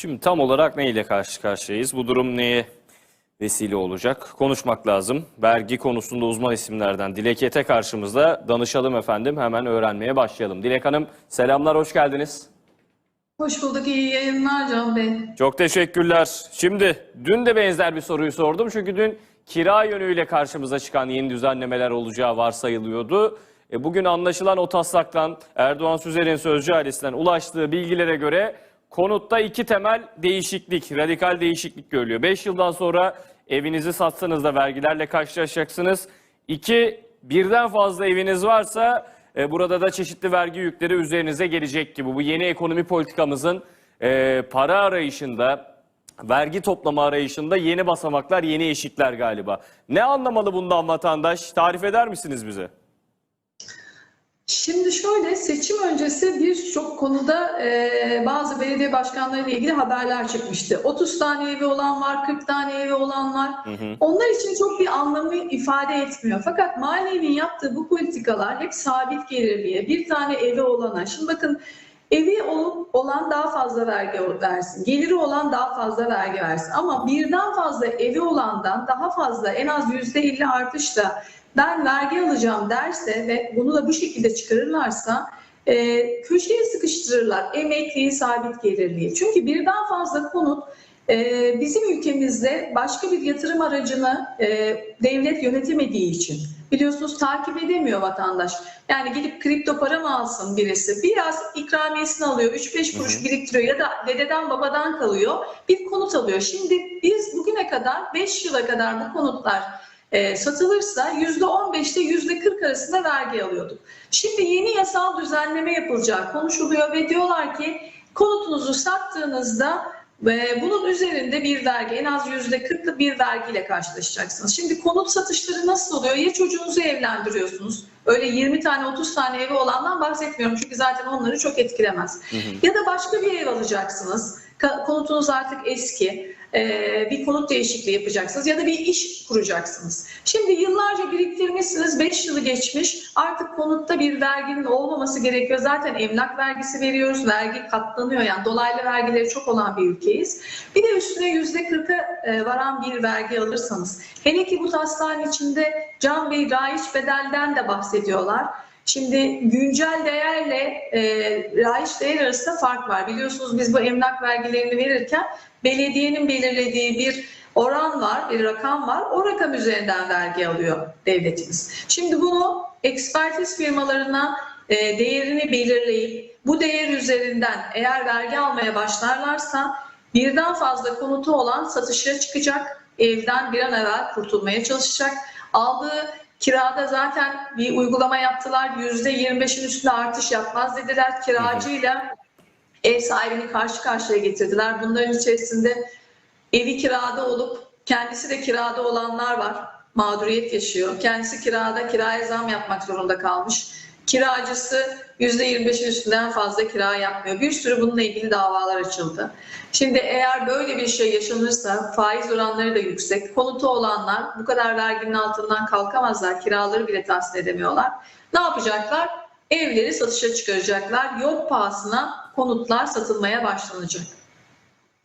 Şimdi tam olarak ne ile karşı karşıyayız? Bu durum neye vesile olacak? Konuşmak lazım. Vergi konusunda uzman isimlerden Dilek Yete karşımızda. Danışalım efendim. Hemen öğrenmeye başlayalım. Dilek Hanım selamlar, hoş geldiniz. Hoş bulduk, iyi yayınlar Can Bey. Çok teşekkürler. Şimdi dün de benzer bir soruyu sordum. Çünkü dün kira yönüyle karşımıza çıkan yeni düzenlemeler olacağı varsayılıyordu. E, bugün anlaşılan o taslaktan Erdoğan Süzer'in sözcü ailesinden ulaştığı bilgilere göre konutta iki temel değişiklik, radikal değişiklik görülüyor. 5 yıldan sonra evinizi satsanız da vergilerle karşılaşacaksınız. İki, birden fazla eviniz varsa e, burada da çeşitli vergi yükleri üzerinize gelecek gibi. Bu yeni ekonomi politikamızın e, para arayışında, vergi toplama arayışında yeni basamaklar, yeni eşikler galiba. Ne anlamalı bundan vatandaş? Tarif eder misiniz bize? Şimdi şöyle seçim öncesi birçok konuda e, bazı belediye başkanlarıyla ilgili haberler çıkmıştı. 30 tane evi olan var, 40 tane evi olan var. Onlar için çok bir anlamı ifade etmiyor. Fakat Maliye'nin yaptığı bu politikalar hep sabit gelirliye, bir tane evi olana. Şimdi bakın evi olan daha fazla vergi versin, geliri olan daha fazla vergi versin. Ama birden fazla evi olandan daha fazla en az %50 artışla ben vergi alacağım derse ve bunu da bu şekilde çıkarırlarsa e, köşeye sıkıştırırlar emekliyi sabit gelirliği. Çünkü birden fazla konut e, bizim ülkemizde başka bir yatırım aracını e, devlet yönetemediği için biliyorsunuz takip edemiyor vatandaş. Yani gidip kripto para mı alsın birisi? Biraz ikramiyesini alıyor, 3-5 kuruş biriktiriyor ya da dededen babadan kalıyor. Bir konut alıyor. Şimdi biz bugüne kadar 5 yıla kadar bu konutlar e, satılırsa %15 ile %40 arasında vergi alıyorduk. Şimdi yeni yasal düzenleme yapılacağı konuşuluyor ve diyorlar ki konutunuzu sattığınızda ve bunun üzerinde bir vergi en az %40'lı bir vergiyle karşılaşacaksınız. Şimdi konut satışları nasıl oluyor? Ya çocuğunuzu evlendiriyorsunuz. Öyle 20 tane 30 tane evi olandan bahsetmiyorum çünkü zaten onları çok etkilemez. Ya da başka bir ev alacaksınız. Konutunuz artık eski. Ee, bir konut değişikliği yapacaksınız ya da bir iş kuracaksınız. Şimdi yıllarca biriktirmişsiniz, 5 yılı geçmiş. Artık konutta bir verginin olmaması gerekiyor. Zaten emlak vergisi veriyoruz, vergi katlanıyor. Yani dolaylı vergileri çok olan bir ülkeyiz. Bir de üstüne %40'a e, varan bir vergi alırsanız. Hele ki bu taslağın içinde Can Bey raiç bedelden de bahsediyorlar. Şimdi güncel değerle e, raiç değer arasında fark var. Biliyorsunuz biz bu emlak vergilerini verirken belediyenin belirlediği bir oran var, bir rakam var. O rakam üzerinden vergi alıyor devletimiz. Şimdi bunu ekspertiz firmalarına e, değerini belirleyip bu değer üzerinden eğer vergi almaya başlarlarsa birden fazla konutu olan satışa çıkacak. Evden bir an evvel kurtulmaya çalışacak. Aldığı kirada zaten bir uygulama yaptılar. %25'in üstüne artış yapmaz dediler. Kiracıyla ev sahibini karşı karşıya getirdiler. Bunların içerisinde evi kirada olup kendisi de kirada olanlar var. Mağduriyet yaşıyor. Kendisi kirada kiraya zam yapmak zorunda kalmış. Kiracısı %25'in üstünden fazla kira yapmıyor. Bir sürü bununla ilgili davalar açıldı. Şimdi eğer böyle bir şey yaşanırsa faiz oranları da yüksek. Konutu olanlar bu kadar verginin altından kalkamazlar. Kiraları bile tahsil edemiyorlar. Ne yapacaklar? Evleri satışa çıkaracaklar. Yok pahasına konutlar satılmaya başlanacak.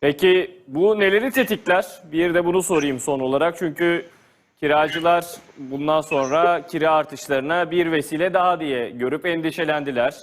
Peki bu neleri tetikler? Bir de bunu sorayım son olarak. Çünkü kiracılar bundan sonra kira artışlarına bir vesile daha diye görüp endişelendiler.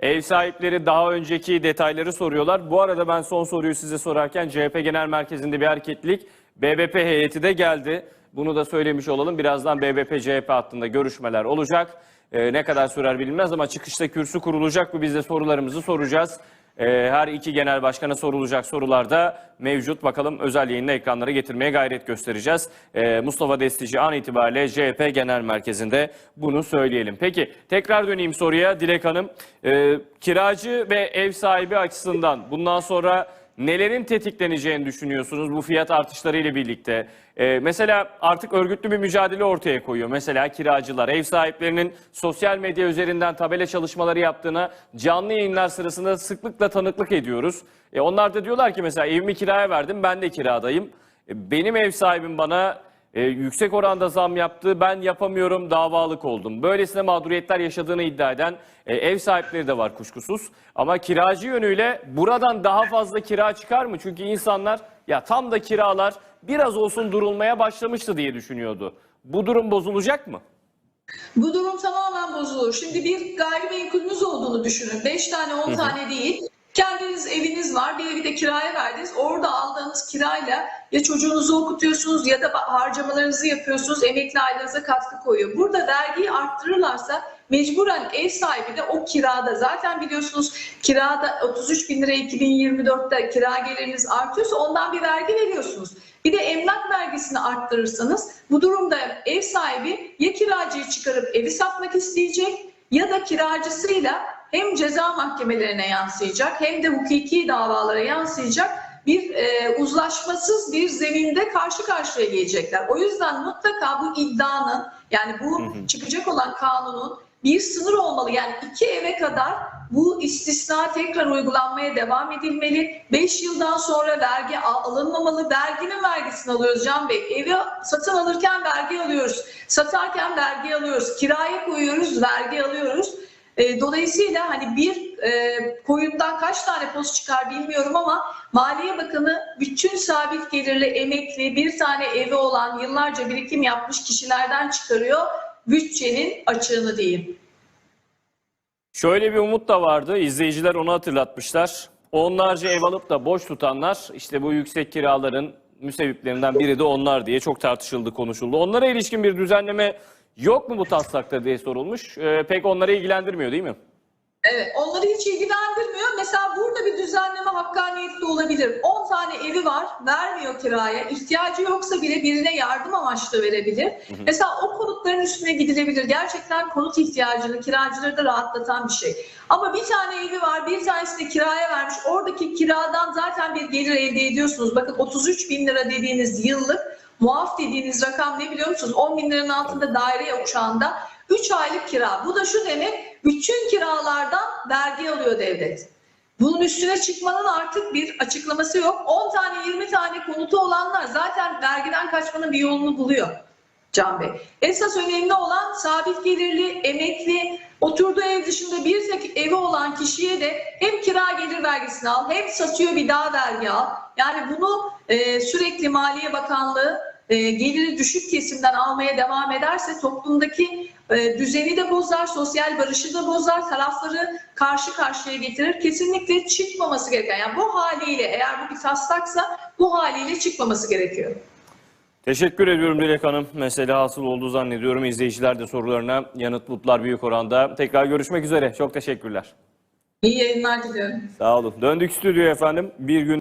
Ev sahipleri daha önceki detayları soruyorlar. Bu arada ben son soruyu size sorarken CHP Genel Merkezi'nde bir hareketlilik BBP heyeti de geldi. Bunu da söylemiş olalım. Birazdan BBP CHP hattında görüşmeler olacak. Ee, ne kadar sürer bilinmez ama çıkışta kürsü kurulacak mı biz de sorularımızı soracağız. Ee, her iki genel başkana sorulacak sorular da mevcut. Bakalım özel yayınla ekranlara getirmeye gayret göstereceğiz. Ee, Mustafa Destici an itibariyle CHP Genel Merkezi'nde bunu söyleyelim. Peki tekrar döneyim soruya Dilek Hanım. Ee, kiracı ve ev sahibi açısından bundan sonra nelerin tetikleneceğini düşünüyorsunuz bu fiyat artışları ile birlikte? Ee, mesela artık örgütlü bir mücadele ortaya koyuyor. Mesela kiracılar, ev sahiplerinin sosyal medya üzerinden tabela çalışmaları yaptığına canlı yayınlar sırasında sıklıkla tanıklık ediyoruz. E, onlar da diyorlar ki mesela evimi kiraya verdim, ben de kiradayım. E, benim ev sahibim bana e, yüksek oranda zam yaptı. Ben yapamıyorum, davalık oldum. Böylesine mağduriyetler yaşadığını iddia eden e, ev sahipleri de var kuşkusuz. Ama kiracı yönüyle buradan daha fazla kira çıkar mı? Çünkü insanlar ya tam da kiralar biraz olsun durulmaya başlamıştı diye düşünüyordu. Bu durum bozulacak mı? Bu durum tamamen bozulur. Şimdi bir gayrimenkulünüz olduğunu düşünün. 5 tane 10 tane değil. Kendiniz eviniz var. Bir evi de kiraya verdiniz. Orada aldığınız kirayla ya çocuğunuzu okutuyorsunuz ya da harcamalarınızı yapıyorsunuz. Emekli ailenize katkı koyuyor. Burada vergiyi arttırırlarsa mecburen ev sahibi de o kirada zaten biliyorsunuz kirada 33 bin lira 2024'te kira geliriniz artıyorsa ondan bir vergi veriyorsunuz. Bir de emlak vergisini arttırırsanız bu durumda ev sahibi ya kiracıyı çıkarıp evi satmak isteyecek ya da kiracısıyla hem ceza mahkemelerine yansıyacak hem de hukuki davalara yansıyacak bir e, uzlaşmasız bir zeminde karşı karşıya gelecekler. O yüzden mutlaka bu iddianın yani bu çıkacak olan kanunun bir sınır olmalı. Yani iki eve kadar bu istisna tekrar uygulanmaya devam edilmeli. 5 yıldan sonra vergi al- alınmamalı. Verginin vergisini alıyoruz Can Bey. Evi satın alırken vergi alıyoruz. Satarken vergi alıyoruz. Kiraya koyuyoruz, vergi alıyoruz. E, Dolayısıyla hani bir e, koyundan kaç tane poz çıkar bilmiyorum ama Maliye Bakanı bütün sabit gelirli emekli bir tane evi olan yıllarca birikim yapmış kişilerden çıkarıyor bütçenin açığını diyeyim. Şöyle bir umut da vardı. İzleyiciler onu hatırlatmışlar. Onlarca ev alıp da boş tutanlar işte bu yüksek kiraların müsebbiplerinden biri de onlar diye çok tartışıldı, konuşuldu. Onlara ilişkin bir düzenleme yok mu bu taslakta diye sorulmuş. Ee, pek onları ilgilendirmiyor değil mi? Evet, onları hiç ilgilendirmiyor. Mesela burada bir düzenleme hakkaniyetli olabilir. 10 tane evi var, vermiyor kiraya. İhtiyacı yoksa bile birine yardım amaçlı verebilir. Mesela o konutların üstüne gidilebilir. Gerçekten konut ihtiyacını kiracıları da rahatlatan bir şey. Ama bir tane evi var, bir tanesini kiraya vermiş. Oradaki kiradan zaten bir gelir elde ediyorsunuz. Bakın 33 bin lira dediğiniz yıllık muaf dediğiniz rakam ne biliyor musunuz? 10 bin liranın altında daire yok şu anda. 3 aylık kira. Bu da şu demek, bütün kiralardan vergi alıyor devlet. Bunun üstüne çıkmanın artık bir açıklaması yok. 10 tane 20 tane konutu olanlar zaten vergiden kaçmanın bir yolunu buluyor Can Bey. Esas önemli olan sabit gelirli, emekli, oturduğu ev dışında bir tek evi olan kişiye de hem kira gelir vergisini al hem satıyor bir daha vergi al. Yani bunu e, sürekli Maliye Bakanlığı e, geliri düşük kesimden almaya devam ederse toplumdaki e, düzeni de bozar, sosyal barışı da bozar, tarafları karşı karşıya getirir. Kesinlikle çıkmaması gereken, yani bu haliyle eğer bu bir taslaksa bu haliyle çıkmaması gerekiyor. Teşekkür ediyorum Dilek Hanım. Mesele hasıl olduğu zannediyorum. İzleyiciler de sorularına yanıt buldular büyük oranda. Tekrar görüşmek üzere. Çok teşekkürler. İyi yayınlar diliyorum. Sağ olun. Döndük stüdyoya efendim. Bir gün